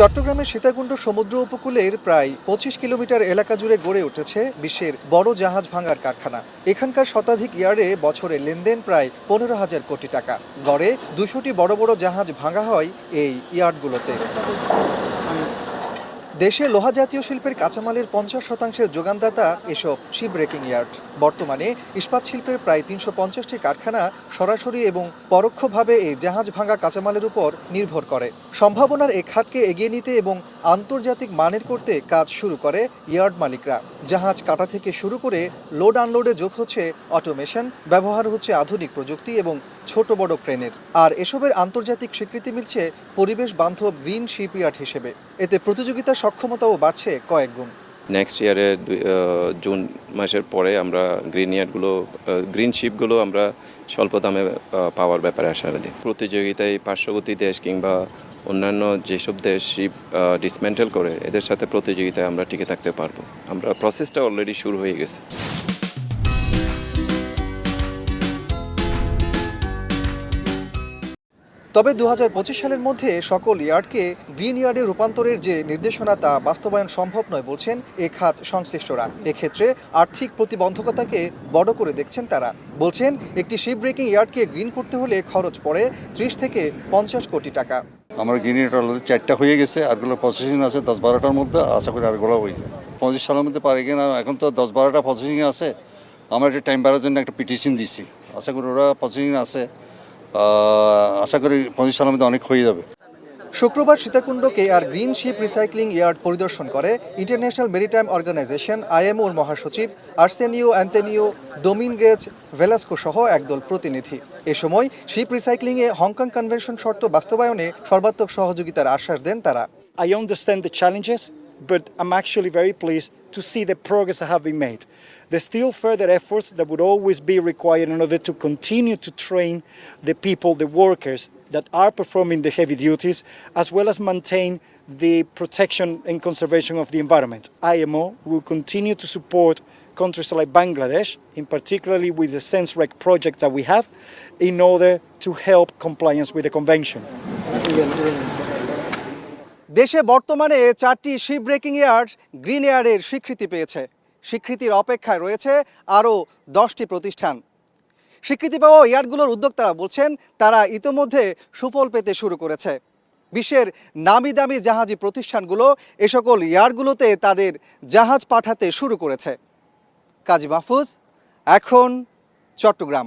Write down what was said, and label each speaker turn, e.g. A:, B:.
A: চট্টগ্রামের সীতাকুণ্ড সমুদ্র উপকূলের প্রায় পঁচিশ কিলোমিটার এলাকা জুড়ে গড়ে উঠেছে বিশ্বের বড় জাহাজ ভাঙার কারখানা। এখানকার শতাধিক ইয়ার্ডে বছরে লেনদেন প্রায় পনেরো হাজার কোটি টাকা। গড়ে দুশোটি বড় বড় জাহাজ ভাঙা হয় এই ইয়ার্ডগুলোতে। দেশে লোহা জাতীয় শিল্পের কাঁচামালের পঞ্চাশ শতাংশের যোগানদাতা এসব শিপ ব্রেকিং ইয়ার্ড। বর্তমানে ইস্পাত শিল্পের প্রায় তিনশো পঞ্চাশটি কারখানা সরাসরি এবং পরোক্ষভাবে এই জাহাজ ভাঙা কাঁচামালের উপর নির্ভর করে। সম্ভাবনার এ খাতকে এগিয়ে নিতে এবং আন্তর্জাতিক মানের করতে কাজ শুরু করে ইয়ার্ড মালিকরা। জাহাজ কাটা থেকে শুরু করে লোড আনলোডে যোগ হচ্ছে অটোমেশন, ব্যবহার হচ্ছে আধুনিক প্রযুক্তি এবং ছোট বড় ক্রেনের। আর এসবের আন্তর্জাতিক স্বীকৃতি মিলছে পরিবেশ বান্ধব গ্রিন শিপইয়ার্ড হিসেবে। এতে প্রতিযোগিতার সক্ষমতাও বাড়ছে কয়েক গুণ।
B: নেক্সট ইয়ারে জুন মাসের পরে আমরা গ্রিন ইয়ার্ডগুলো গ্রিন শিপগুলো আমরা স্বল্প দামে পাওয়ার ব্যাপারে আশাবাদী প্রতিযোগিতায় পার্শ্ববর্তী দেশ কিংবা অন্যান্য যেসব দেশ শিপ ডিসমেন্টেল করে, এদের সাথে প্রতিযোগিতায় আমরা টিকে থাকতে পারব। আমরা প্রসেসটা অলরেডি শুরু হয়ে গেছে।
A: তবে দু হাজার পঁচিশ সালের মধ্যে সকল ইয়ার্ডকে গ্রিন ইয়ার্ডে রূপান্তরের যে নির্দেশনা তা বাস্তবায়ন সম্ভব নয় বলছেন এ খাত সংশ্লিষ্টরা। এক্ষেত্রে আর্থিক প্রতিবন্ধকতাকে বড় করে দেখছেন তারা। বলছেন, একটি শিপ ব্রেকিং ইয়ার্ডকে গ্রিন করতে হলে খরচ পড়ে ত্রিশ থেকে পঞ্চাশ কোটি টাকা।
C: আমার গিনিটা অলরেডি চারটা হয়ে গেছে, আরগুলো প্রসেসিং আছে, দশ বারোটার মধ্যে আশা করি আরগুলো হয়ে যাবে। পঁচিশ সালের মধ্যে পারে কিনা, এখন তো দশ বারোটা প্রসেসিং আছে। আমরা একটা টাইম বাড়ার জন্য একটা পিটিশন দিছি। আশা করি ওরা প্রসেসিং আছে। আশা করি পঁচিশ সালের মধ্যে অনেক হয়ে যাবে।
A: শুক্রবার সীতাকুণ্ডকে আর গ্রিন শিপ রিসাইক্লিং ইয়ার্ড পরিদর্শন করে ইন্টারন্যাশনাল মেরিটাইম অর্গানাইজেশন আইএমওর মহাসচিব আর্সেনিও অ্যান্টেনিও ডোমিনগেজ ভেলাস্কো সহ একদল প্রতিনিধি। এ সময় শিপ রিসাইক্লিংয়ে হংকং কনভেনশন শর্ত বাস্তবায়নে সর্বাত্মক সহযোগিতার আশ্বাস দেন তারা।
D: I understand the challenges, but I'm actually very pleased to see the progress that have been made. There's still further efforts that would always be required in order to continue to train the people, the workers that are performing the heavy duties, as well as maintain the protection and conservation of the environment. IMO will continue to support countries like Bangladesh, in particularly with the SenseRec project that we have, in order to help compliance with the convention.
A: দেশে বর্তমানে চারটি ship breaking yard green ইয়ার্ডের স্বীকৃতি পেয়েছে। স্বীকৃতির অপেক্ষায় রয়েছে আরও দশটি প্রতিষ্ঠান। স্বীকৃতি পাওয়া ইয়ার্ডগুলোর উদ্যোক্তারা বলছেন, তারা ইতোমধ্যে সুফল পেতে শুরু করেছে। বিশ্বের নামি দামি জাহাজি প্রতিষ্ঠানগুলো এ সকল ইয়ার্ডগুলোতে তাদের জাহাজ পাঠাতে শুরু করেছে। কাজী মাহফুজ, এখন চট্টগ্রাম।